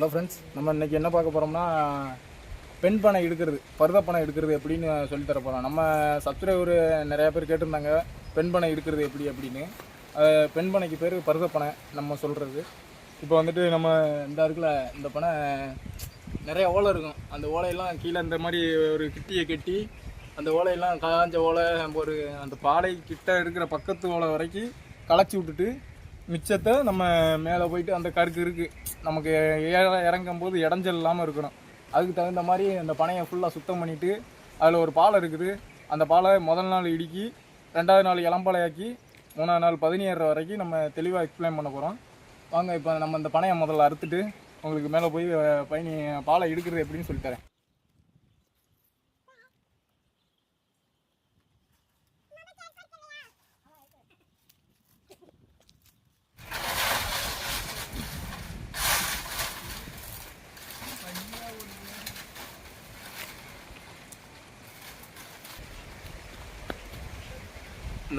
Hello friends நம்ம இன்னைக்கு என்ன பார்க்க போகிறோம்னா பெண் பணம் எடுக்கிறது பருத பணம் எடுக்கிறது எப்படின்னு சொல்லி தர போகிறோம் நம்ம சப்ஸ்கிரைபர் நிறையா பேர் கேட்டிருந்தாங்க பெண் பணம் எடுக்கிறது எப்படி அப்படின்னு. பெண் பனைக்கு பேர் பருத பனை நம்ம சொல்கிறது இப்போ வந்துட்டு நம்ம இந்த இருக்குல்ல இந்த பனை நிறைய ஓலை இருக்கும். அந்த ஓலையெல்லாம் கீழே இந்த மாதிரி ஒரு கிட்டியை கட்டி அந்த ஓலையெல்லாம் காஞ்ச ஓலை ஒரு அந்த பாலை கிட்ட இருக்கிற பக்கத்து ஓலை வரைக்கும் களைச்சி விட்டுட்டு மிச்சத்தை நம்ம மேலே போயிட்டு அந்த கருக்கு இருக்குது நமக்கு இறங்கும் போது இடைஞ்சல் இல்லாமல் இருக்கணும். அதுக்கு தகுந்த மாதிரி அந்த பனையை ஃபுல்லாக சுத்தம் பண்ணிவிட்டு அதில் ஒரு பாலை இருக்குது. அந்த பாலை முதல் நாள் இடுக்கி ரெண்டாவது நாள் இளம்பாலையாக்கி மூணாவது நாள் பதினேழு வரைக்கும் நம்ம தெளிவாக எக்ஸ்பிளைன் பண்ண போகிறோம் வாங்க இப்போ நம்ம இந்த பனையை முதல்ல அறுத்துட்டு உங்களுக்கு மேலே போய் பயணி பாலை எடுக்கிறது எப்படின்னு சொல்லித்தரேன்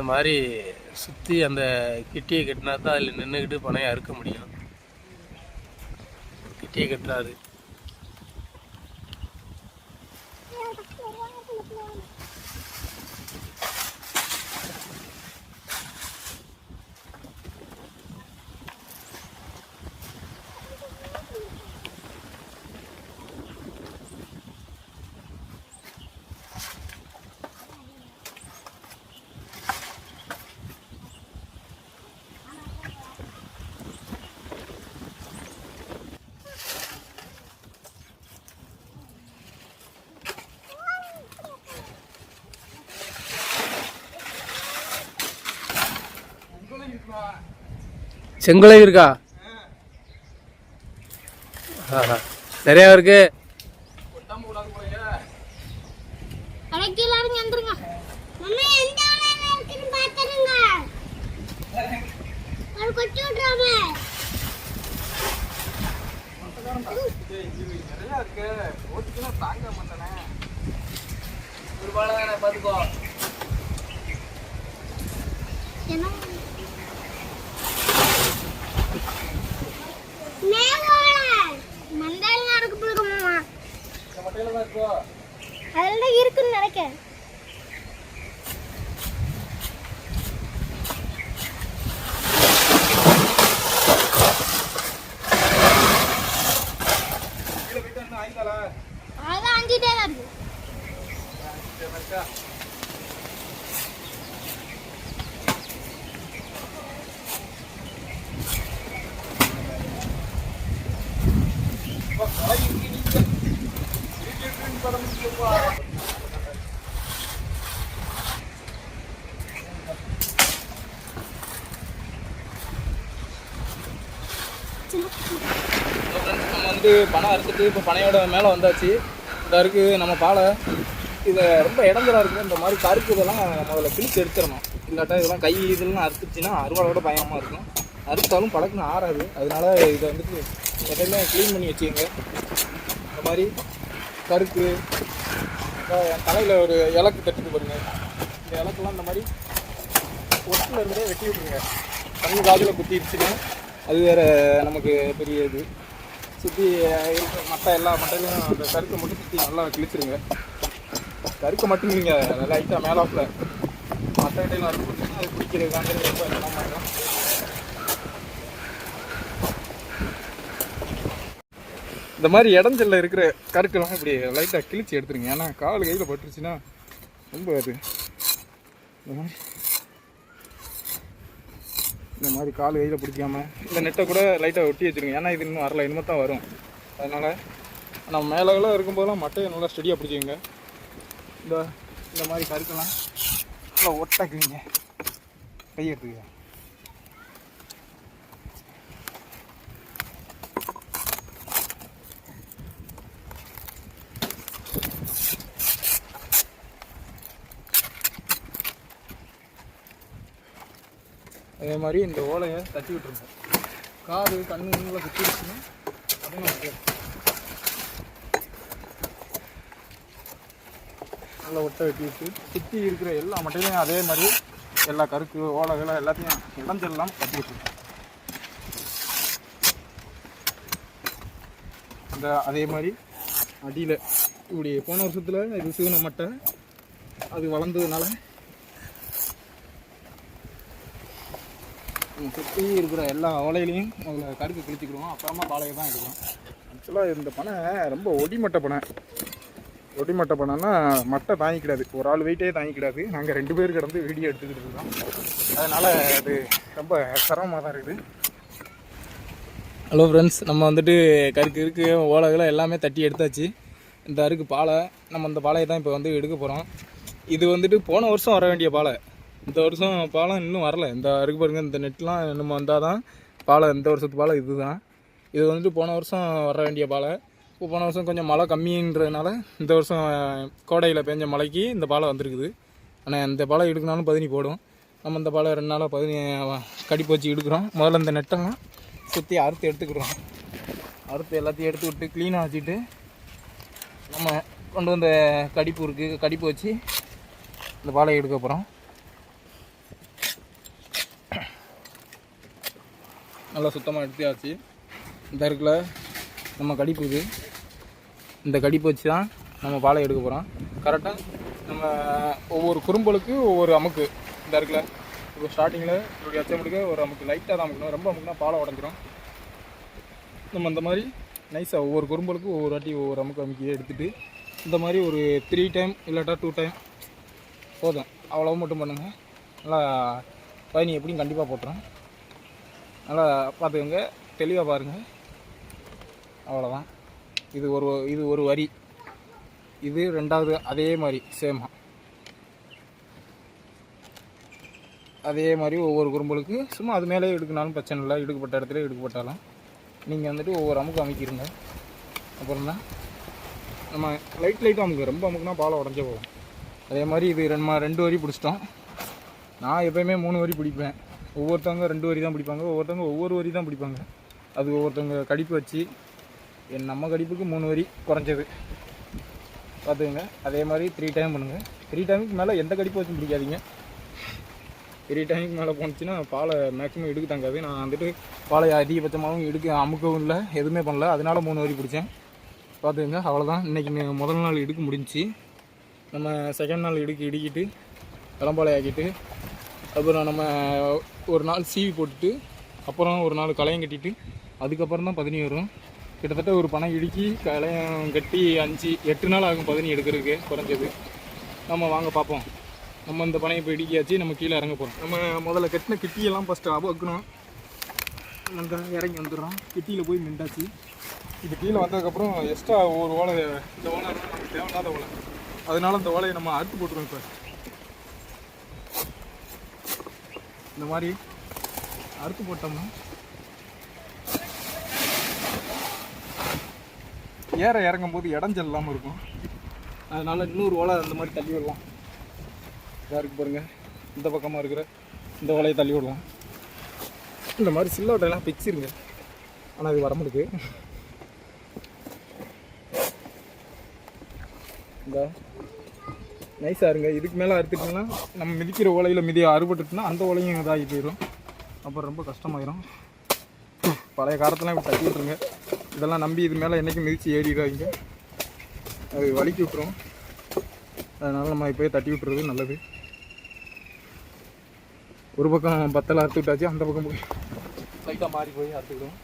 இந்த மாதிரி சுற்றி அந்த கிட்டியை கட்டினா தான் அதில் நின்றுக்கிட்டு பனையாக அறுக்க முடியும். கிட்டியை கட்டுறாரு செங்குலை இருக்கா? நிறையா இருக்கு. அடைக்கல இருங்க வந்துருங்க மம்மி எந்த ஆளா இருக்குன்னு பாத்துருங்க அது கொட்டி விட்றாம நிறையா இருக்கு ஓட்டுக்குன்னா தாங்க மாட்டேனே ஒரு பாலை தானே பார்த்துக்கோ என்ன மேவோல மண்டையில நடக்க போடுங்க மாமா இந்த மட்டையில தான் இருக்கோ அதெல்லாம் இருக்குன்னு நினைக்கிறேன் கீழே போயிட்டு வந்து ஆயிட்டாளா அதான் அஞ்சிட்டே தான் இருக்கு நம்ம வந்து பணம் அறுத்துட்டு இப்போ பனையோட மேலே வந்தாச்சு. இந்த அருக்கு நம்ம பாலை. இதை ரொம்ப இடஞ்சலா இருக்குது இந்த மாதிரி கருக்கு இதெல்லாம் முதல்ல கிழிச்சு எடுத்துடணும். இல்லாட்டா இதெல்லாம் கை இதெல்லாம் அறுத்துச்சுன்னா அறுவாளோட பயமாக இருக்கும். அறுத்தாலும் பழக்கம் ஆறாது. அதனால இதை வந்துட்டு எப்பயுமே க்ளீன் பண்ணி வச்சுக்கோங்க. இந்த மாதிரி கருக்கு தலையில் ஒரு இலக்கு தட்டுட்டு பாருங்க. இந்த இலக்கெல்லாம் இந்த மாதிரி ஒட்டில் இருந்தே வெட்டி விட்டுருங்க. கண்ணு காதில் குத்திடுச்சுன்னா அது வேற நமக்கு பெரிய இது. சுற்றி இருக்கிற மட்டை எல்லா மட்டையிலும் அந்த கருக்கை மட்டும் சுற்றி நல்லா கிழிச்சிருங்க. கருக்கை மட்டும் நீங்கள் லைட்டாக மேலாப்பில் மட்டை இடையில அறுத்து கொடுத்தீங்கன்னா அது பிடிக்கிறதுக்காண்டி ரொம்ப நல்லா இருக்கும் இந்த மாதிரி இடஞ்சல்ல இருக்கிற கருக்கெல்லாம் இப்படி லைட்டாக கிழிச்சு எடுத்துருங்க. ஏன்னா கால் கையில் பட்டுருச்சுன்னா ரொம்ப அது இந்த மாதிரி இந்த மாதிரி கால் கையில் பிடிக்காமல் இந்த நெட்டை கூட லைட்டாக ஒட்டி வச்சுருங்க. ஏன்னா இது இன்னும் வரல இனிமே தான் வரும். அதனால் நம்ம மேலகெல்லாம் இருக்கும்போதெல்லாம் மட்டையை நல்லா ஸ்டடியாக பிடிச்சிக்கோங்க. இந்த இந்த மாதிரி கருக்கெல்லாம் நல்லா ஒட்டாக்குவீங்க கை அதே மாதிரி இந்த ஓலையை தட்டி விட்டுருங்க. காது கண்ணு கண்ணில் குத்திருச்சுன்னா அதுவும் நமக்கு நல்லா ஒட்டை வெட்டி விட்டு சுற்றி இருக்கிற எல்லா மட்டையிலையும் அதே மாதிரி எல்லா கருக்கு ஓலைகளை எல்லாத்தையும் இடைஞ்செல்லாம் கட்டி விட்டுருக்கோம் அந்த அதே மாதிரி அடியில் இப்படி போன வருஷத்தில் இது சிவன மட்டை அது வளர்ந்ததுனால சுற்றி இருக்கிற எல்லா ஓலையிலையும் அதில் கடுக்கு கிழிச்சிக்கிடுவோம். அப்புறமா பாலையை தான் எடுக்கிறோம். ஆக்சுவலாக இந்த பனை ரொம்ப ஒடிமட்ட பனை ஒடிமட்டை பனைன்னா மட்டை தாங்கிக்கிடாது. ஒரு ஆள் வெயிட்டே தாங்கிக்கிடாது. நாங்கள் ரெண்டு பேர் கிடந்து வீடியோ எடுத்துக்கிட்டு இருக்கோம். அதனால் அது ரொம்ப சிரமமாக தான் இருக்குது. ஹலோ ஃப்ரெண்ட்ஸ் நம்ம வந்துட்டு கருக்கு இருக்கு ஓலைகளை எல்லாமே தட்டி எடுத்தாச்சு. இந்த அருக்கு பாலை நம்ம இந்த பாலையை தான் இப்போ வந்து எடுக்க போகிறோம் இது வந்துட்டு போன வருஷம் வர வேண்டிய பாலை. இந்த வருஷம் பாலம் இன்னும் வரல. இந்த அருக்கு பாருங்கள் இந்த நெட்லாம் இன்னும் வந்தால் தான் பாலை இந்த வருஷத்து பாலை இதுதான். இது வந்துட்டு போன வருஷம் வர வேண்டிய பாலை இப்போ போன வருஷம் கொஞ்சம் மழை கம்மின்றதுனால இந்த வருஷம் கோடையில் பெஞ்ச மழைக்கு இந்த பாலை வந்திருக்குது. ஆனால் இந்த பாலை எடுக்கனாலும் பதினி போடும். நம்ம இந்த பாலை ரெண்டு நாளாக பதினி கடிப்பு வச்சு எடுக்கிறோம் முதல்ல இந்த நெட்டெல்லாம் சுற்றி அறுத்து எடுத்துக்கிறோம். அறுத்து எல்லாத்தையும் எடுத்து விட்டு க்ளீனாக வச்சுட்டு நம்ம கொண்டு வந்த கடிப்பு இருக்குது கடிப்பு வச்சு இந்த பாலையை எடுக்க போகிறோம் நல்லா சுத்தமாக எடுத்தாச்சு இந்த இருக்குல்ல நம்ம கடிப்பு இது. இந்த கடிப்பு வச்சு தான் நம்ம பாலை எடுக்க போகிறோம் கரெக்டாக நம்ம ஒவ்வொரு குறும்பலுக்கு ஒவ்வொரு அமுக்கு. இந்த இருக்குல்ல இப்போ ஸ்டார்டிங்கில் இப்படி அச்சமுடிக்க ஒரு அமுக்கு லைட்டாக தான் அமுக்கணும். ரொம்ப அமுக்குனா பாலை உடஞ்சிரும். நம்ம இந்த மாதிரி நைஸாக ஒவ்வொரு குறும்பலுக்கும் ஒவ்வொரு வாட்டி ஒவ்வொரு அமுக்கு அமுக்கி எடுத்துகிட்டு இந்த மாதிரி ஒரு த்ரீ டைம் இல்லாட்டா டூ டைம் போதும். அவ்வளோ மட்டும் பண்ணுங்கள் நல்லா பயணி எப்படியும் கண்டிப்பாக போட்டுறோம் நல்லா பார்த்துக்கோங்க. தெளிவாக பாருங்கள் அவ்வளோதான் இது ஒரு இது ஒரு வரி. இது ரெண்டாவது அதே மாதிரி சேமா அதே மாதிரி ஒவ்வொரு குறும்பலுக்கு சும்மா அது மேலே எடுக்கனாலும் பிரச்சனை இல்லை. எடுக்கப்பட்ட இடத்துல எடுக்கப்பட்டாலும் நீங்கள் வந்துட்டு ஒவ்வொரு அமுக்கு அமைக்கிறீங்க அப்புறம் தான் நம்ம லைட் லைட்டாக அமுக்கு ரொம்ப அமுக்குனா பாலை உடஞ்சே போகும். அதே மாதிரி இது ரெண்டு ரெண்டு வரி பிடிச்சிட்டோம். நான் எப்பயுமே மூணு வரி பிடிப்பேன். ஒவ்வொருத்தவங்க ரெண்டு வரி தான் பிடிப்பாங்க. ஒவ்வொருத்தவங்க ஒவ்வொரு வரி தான் பிடிப்பாங்க. அது ஒவ்வொருத்தவங்க கடிப்பு வச்சு என் நம்ம கடிப்புக்கு மூணு வரி குறைஞ்சது. பார்த்துக்கங்க. அதே மாதிரி த்ரீ டைம் பண்ணுங்கள் த்ரீ டைமுக்கு மேலே எந்த கடிப்பு வச்சும் பிடிக்காதீங்க. த்ரீ டைமுக்கு மேலே போணுச்சுன்னா பாலை மேக்ஸிமம் எடுக்க தங்காது நான் வந்துட்டு பாலை அதிகபட்சமாகவும் எடுக்க அமுக்கவும் இல்லை எதுவுமே பண்ணல. அதனால் மூணு வரி பிடிச்சேன். பார்த்துக்கங்க. அவ்வளோதான் இன்றைக்கி முதல் நாள் எடுக்க முடிஞ்சுச்சு. நம்ம செகண்ட் நாள் இடுக்கி இடுக்கிட்டு கிளம்பாலை ஆக்கிட்டு அப்புறம் நம்ம ஒரு நாள் சீவி போட்டுட்டு அப்புறம் ஒரு நாள் களையம் கட்டிட்டு அதுக்கப்புறம் தான் பதினி வரும். கிட்டத்தட்ட ஒரு பணம் இடுக்கி களையம் கட்டி அஞ்சு எட்டு நாள் ஆகும் பதினி எடுக்கிறதுக்கு குறைஞ்சது. நம்ம வாங்க பார்ப்போம். நம்ம இந்த பனையை இப்போ இடுக்கியாச்சு நம்ம கீழே இறங்க போகிறோம் நம்ம முதல்ல கட்டின கிட்டியெல்லாம் ஃபஸ்ட்டு அபக்கணும். அந்த இறங்கி வந்துடுறோம். கிட்டியில் போய் மிண்டாச்சு இது கீழே வந்ததுக்கப்புறம் எக்ஸ்ட்ரா ஒரு ஓலை இந்த ஓலை நமக்கு தேவையில்லாத ஓலை. அதனால இந்த ஓலையை நம்ம அறுத்து போட்டுருவோம் இப்போ. இந்த மாதிரி அறுத்து போட்டோம்னா. ஏற இறங்கும் போது இடைஞ்சல் இல்லாமல் இருக்கும். அதனால இன்னொரு ஓலை அந்த மாதிரி தள்ளி விடலாம். இதாக இருக்கு இந்த பக்கமாக இருக்கிற இந்த ஓலையை தள்ளி விடலாம். இந்த மாதிரி சில்லோட்டையெல்லாம் பிச்சிருங்க. ஆனால் அது வர இந்த. நைஸாக இருங்க. இதுக்கு மேலே அறுத்துட்டிங்கன்னா நம்ம மிதிக்கிற ஓலையில் மிதி அறுபட்டுட்டுனா அந்த ஓலையும் இதாகி போயிடும் அப்புறம் ரொம்ப கஷ்டமாயிரும். பழைய காலத்துலாம் இப்படி தட்டி விட்ருங்க இதெல்லாம் நம்பி இது மேலே என்றைக்கும் மிதித்து ஏறிடாதீங்க. அது வலிக்கி விட்டுரும். அதனால் நம்ம இப்போயே தட்டி விட்டுறது நல்லது. ஒரு பக்கம் பத்தலை அறுத்து விட்டாச்சு அந்த பக்கம் போய் லைட்டாக மாறி போய் அறுத்துக்கிடுவோம்.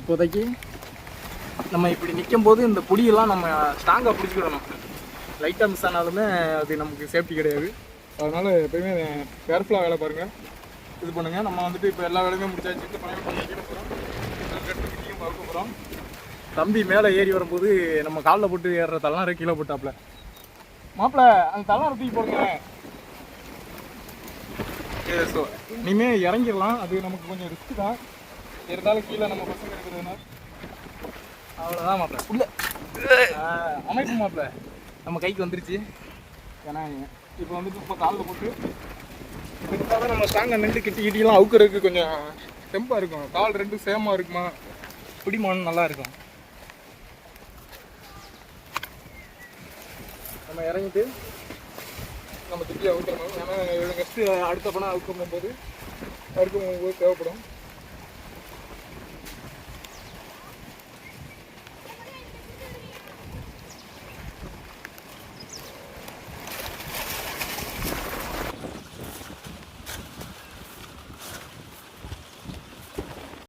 இப்போதைக்கு? நம்ம இப்படி நிற்கும் போது இந்த புடியெல்லாம் நம்ம ஸ்ட்ராங்காக பிடிச்சிக்கிடணும் லைட்டாக மிஸ் ஆனாலுமே அது நமக்கு சேஃப்டி கிடையாது. அதனால் எப்பயுமே கேர்ஃபுல்லாக வேலை பாருங்கள் இது பண்ணுங்கள் நம்ம வந்துட்டு இப்போ எல்லா வேலையுமே முடிச்சாச்சு. இந்த கீழே போகிறோம் போகிறோம் தம்பி மேலே ஏறி வரும்போது நம்ம காலில் போட்டு ஏறுற தள்ளார கீழே போட்டாப்புல மாப்பிள்ள அந்த தள்ளார தூக்கி போடுங்க. ஸோ இனிமேல் இறங்கிடலாம். அது நமக்கு கொஞ்சம் ரிஸ்க் தான். இருந்தாலும் கீழே நம்ம பசங்க இருக்கிறதுனால அவ்வளோதான் மாப்பிள்ள உள்ள. அமைப்பு மாப்பிள்ள நம்ம கைக்கு வந்துருச்சு. ஏன்னா இப்போ வந்துட்டு இப்போ காலில் போட்டு இதுக்காக நம்ம ஸ்ட்ராங்காக நின்று கிட்டி கிட்டிலாம் அவுக்கிறதுக்கு கொஞ்சம் தெம்பாக இருக்கும். கால் ரெண்டும் சேமாக இருக்குமா? பிடிமானம் நல்லா இருக்கும். நம்ம இறங்கிட்டு நம்ம திருப்பி அவுக்கிறோம் ஏன்னா நெக்ஸ்ட்டு அடுத்த பணம் அவுக்கும் போது அறுக்கும் போது தேவைப்படும்.